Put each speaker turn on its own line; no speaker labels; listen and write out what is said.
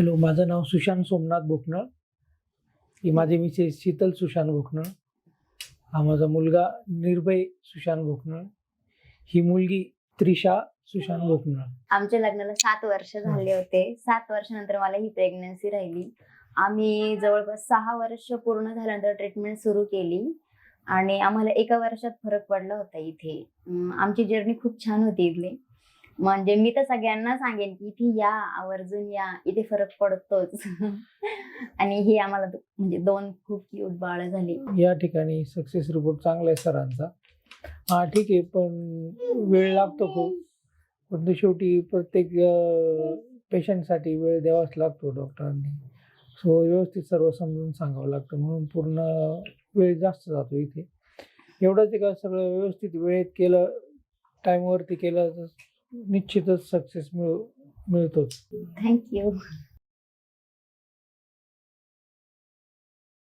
Hello माझं नाव सुशांत सोमनाथ भोकनळ. ही माझी Mrs Sheetal Sushant Bhokanal. हा माझा मुलगा निर्भय सुशांत भोकनळ. ही मुलगी त्रिशा सुशांत भोकनळ.
आमच्या लग्नाला सात वर्ष झाले होते. सात वर्षानंतर मला ही प्रेग्नन्सी राहिली. आम्ही जवळपास सहा वर्ष पूर्ण झाल्यानंतर ट्रीटमेंट सुरू केली. आणि आम्हाला एका वर्षात फरक पडला होता इथे. आमची जर्नी खूप छान होती इथली. म्हणजे मी तर सगळ्यांना सांगेन की इथे या आवर्जून या इथे फरक पडतोच. आणि हे आम्हाला म्हणजे दोन खूप क्यूट बाळ झाली.
या ठिकाणी सक्सेस रिपोर्ट चांगला आहे सरांचा. हा ठीक आहे पण वेळ लागतो खूप. पण शेवटी प्रत्येक पेशंटसाठी वेळ द्यावाच लागतो डॉक्टरांनी सो व्यवस्थित सर्व समजून सांगावं लागतं. म्हणून पूर्ण वेळ जास्त जातो इथे. एवढंच आहे का सगळं व्यवस्थित वेळेत केलं टाईमवरती केलं तर निश्चितच सक्सेस मिळू मिळतोच.
थँक्यू